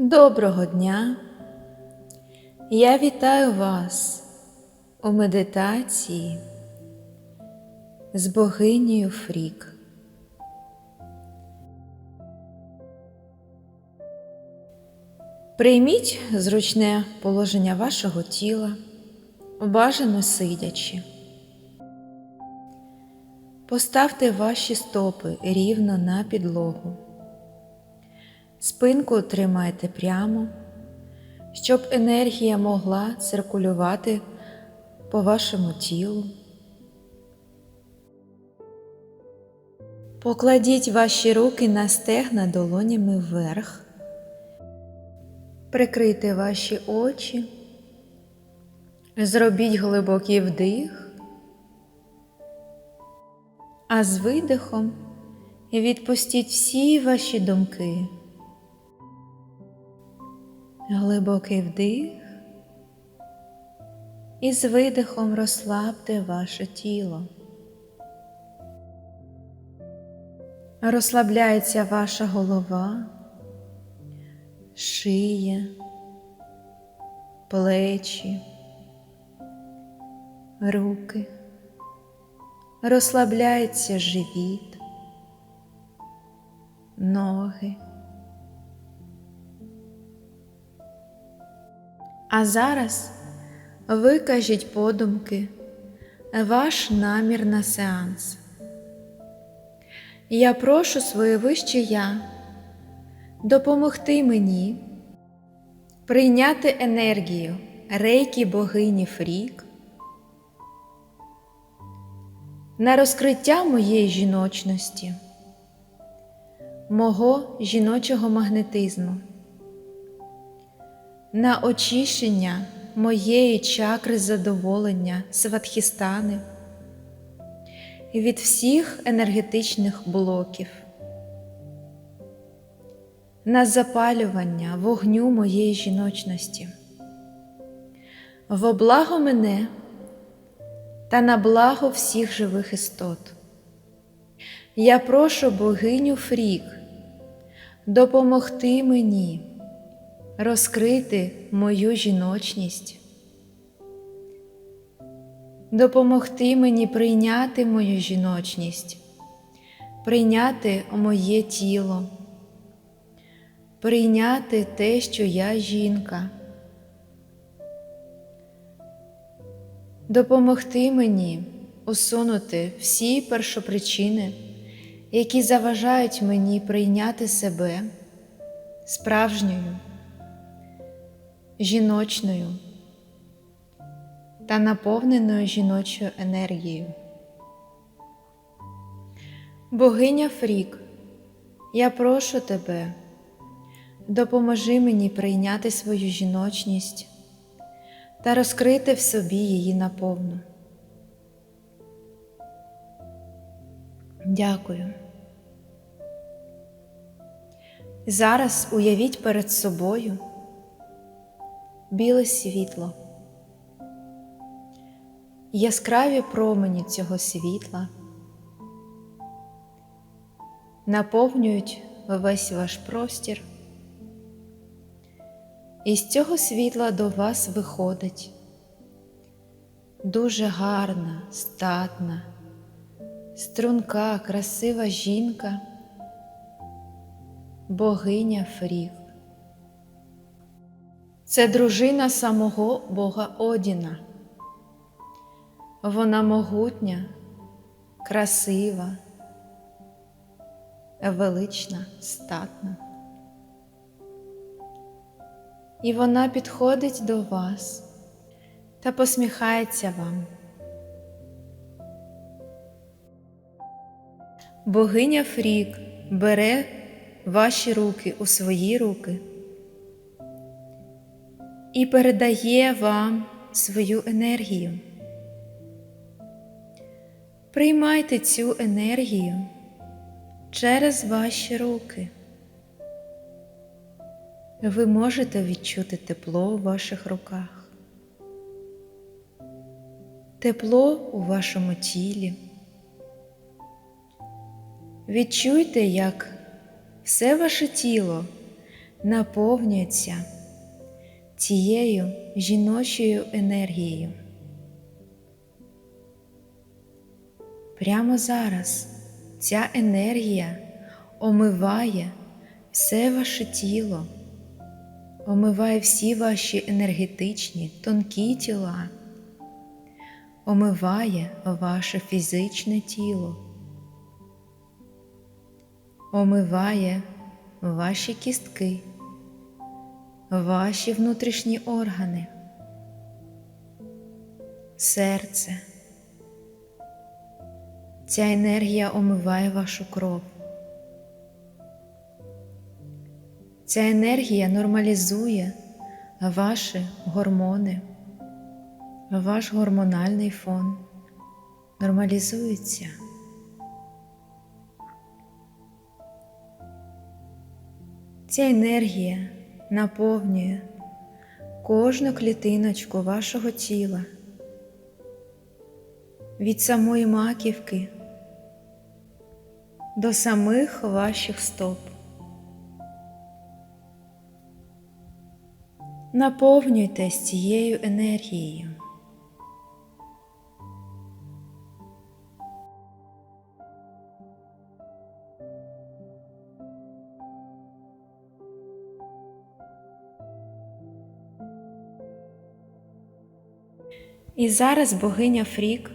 Доброго дня! Я вітаю вас у медитації з богинею Фрік. Прийміть зручне положення вашого тіла, бажано сидячи. Поставте ваші стопи рівно на підлогу. Спинку тримайте прямо, щоб енергія могла циркулювати по вашому тілу. Покладіть ваші руки на стегна долонями вверх. Прикрийте ваші очі. Зробіть глибокий вдих, а з видихом відпустіть всі ваші думки. Глибокий вдих і з видихом розслабте ваше тіло. Розслабляється ваша голова, шия, плечі, руки. Розслабляється живіт, ноги. А зараз викажіть подумки ваш намір на сеанс. Я прошу своє вище я допомогти мені прийняти енергію рейки богині Фрік на розкриття моєї жіночності, мого жіночого магнетизму на очищення моєї чакри задоволення сватхістани від всіх енергетичних блоків, на запалювання вогню моєї жіночності, во благо мене та на благо всіх живих істот. Я прошу богиню Фрік допомогти мені розкрити мою жіночність, допомогти мені прийняти мою жіночність, прийняти моє тіло, прийняти те, що я жінка, допомогти мені усунути всі першопричини, які заважають мені прийняти себе справжньою жіночною та наповненою жіночою енергією. Богиня Фрік, я прошу тебе, допоможи мені прийняти свою жіночність та розкрити в собі її наповну. Дякую. Зараз уявіть перед собою біле світло. Яскраві промені цього світла наповнюють весь ваш простір, і з цього світла до вас виходить дуже гарна, статна, струнка, красива жінка, богиня Фрік. Це дружина самого Бога Одіна. Вона могутня, красива, велична, статна. І вона підходить до вас та посміхається вам. Богиня Фрік бере ваші руки у свої руки і передає вам свою енергію. Приймайте цю енергію через ваші руки. Ви можете відчути тепло у ваших руках, тепло у вашому тілі. Відчуйте, як все ваше тіло наповнюється цією жіночою енергією. Прямо зараз ця енергія омиває все ваше тіло, омиває всі ваші енергетичні, тонкі тіла, омиває ваше фізичне тіло, омиває ваші кістки, ваші внутрішні органи, серце. Ця енергія омиває вашу кров. Ця енергія нормалізує ваші гормони, ваш гормональний фон нормалізується. Ця енергія наповнює кожну клітиночку вашого тіла від самої маківки до самих ваших стоп. Наповнюйтесь цією енергією. І зараз богиня Фрік,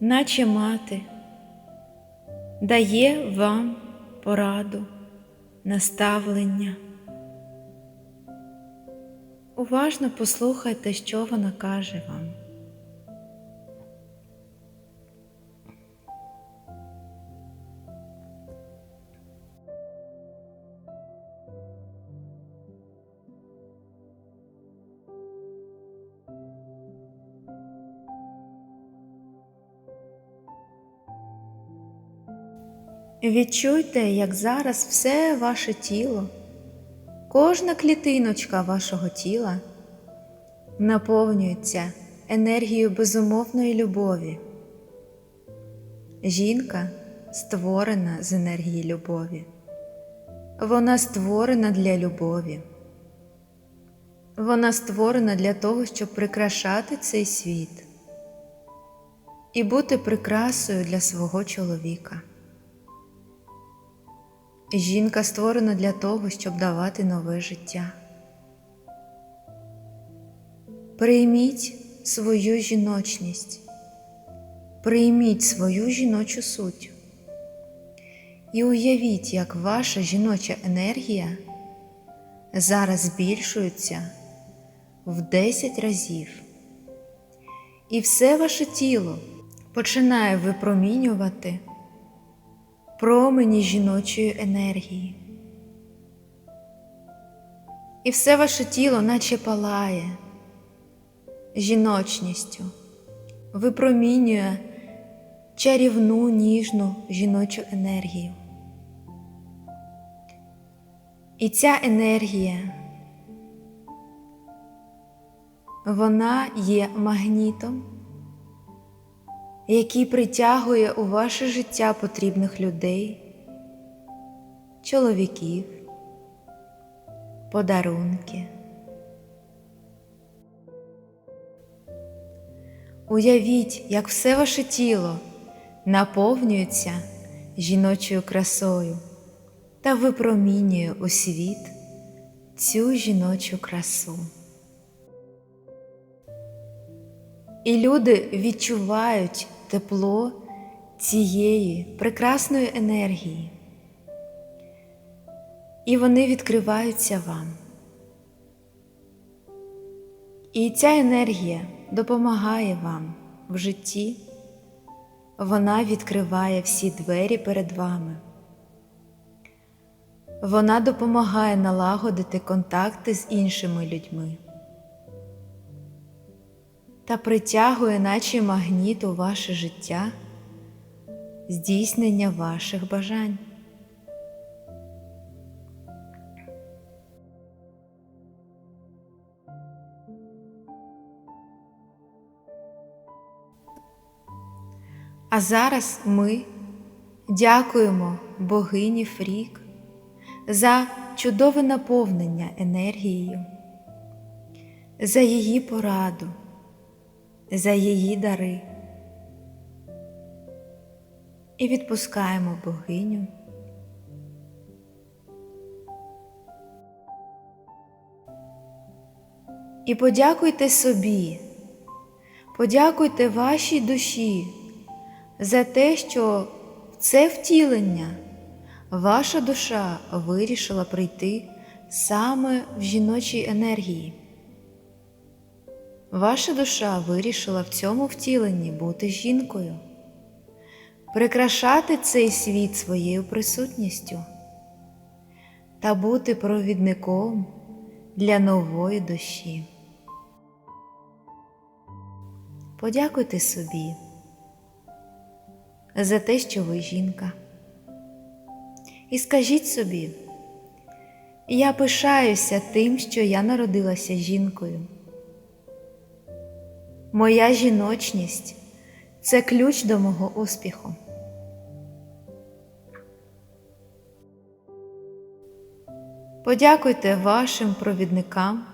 наче мати, дає вам пораду, наставлення. Уважно послухайте, що вона каже вам. Відчуйте, як зараз все ваше тіло, кожна клітиночка вашого тіла наповнюється енергією безумовної любові. Жінка створена з енергії любові. Вона створена для любові. Вона створена для того, щоб прикрашати цей світ і бути прикрасою для свого чоловіка. Жінка створена для того, щоб давати нове життя. Прийміть свою жіночність, прийміть свою жіночу суть. І уявіть, як ваша жіноча енергія зараз збільшується в 10 разів, і все ваше тіло починає випромінювати промені жіночої енергії. І все ваше тіло наче палає жіночністю, випромінює чарівну ніжну жіночу енергію. І ця енергія, вона є магнітом який притягує у ваше життя потрібних людей, чоловіків, подарунки. Уявіть, як все ваше тіло наповнюється жіночою красою та випромінює у світ цю жіночу красу. І люди відчувають тепло цієї прекрасної енергії. І вони відкриваються вам. І ця енергія допомагає вам в житті, вона відкриває всі двері перед вами. Вона допомагає налагодити контакти з іншими людьми та притягує, наче магніт у ваше життя, здійснення ваших бажань. А зараз ми дякуємо богині Фрік за чудове наповнення енергією, за її пораду, за її дари. І відпускаємо богиню. І подякуйте собі, подякуйте вашій душі за те, що в це втілення ваша душа вирішила прийти саме в жіночій енергії. Ваша душа вирішила в цьому втіленні бути жінкою, прикрашати цей світ своєю присутністю та бути провідником для нової душі. Подякуйте собі за те, що ви жінка. І скажіть собі, я пишаюся тим, що я народилася жінкою. Моя жіночність це ключ до мого успіху. Подякуйте вашим провідникам.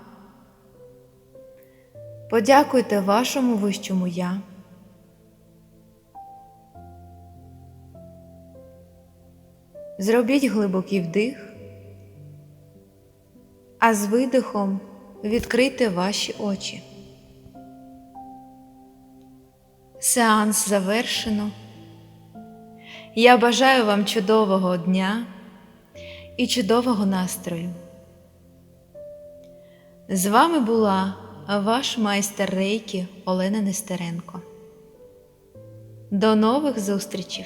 Подякуйте вашому вищому я. Зробіть глибокий вдих, а з видихом відкрийте ваші очі. Сеанс завершено. Я бажаю вам чудового дня і чудового настрою. З вами була ваш майстер рейки Олена Нестеренко. До нових зустрічей!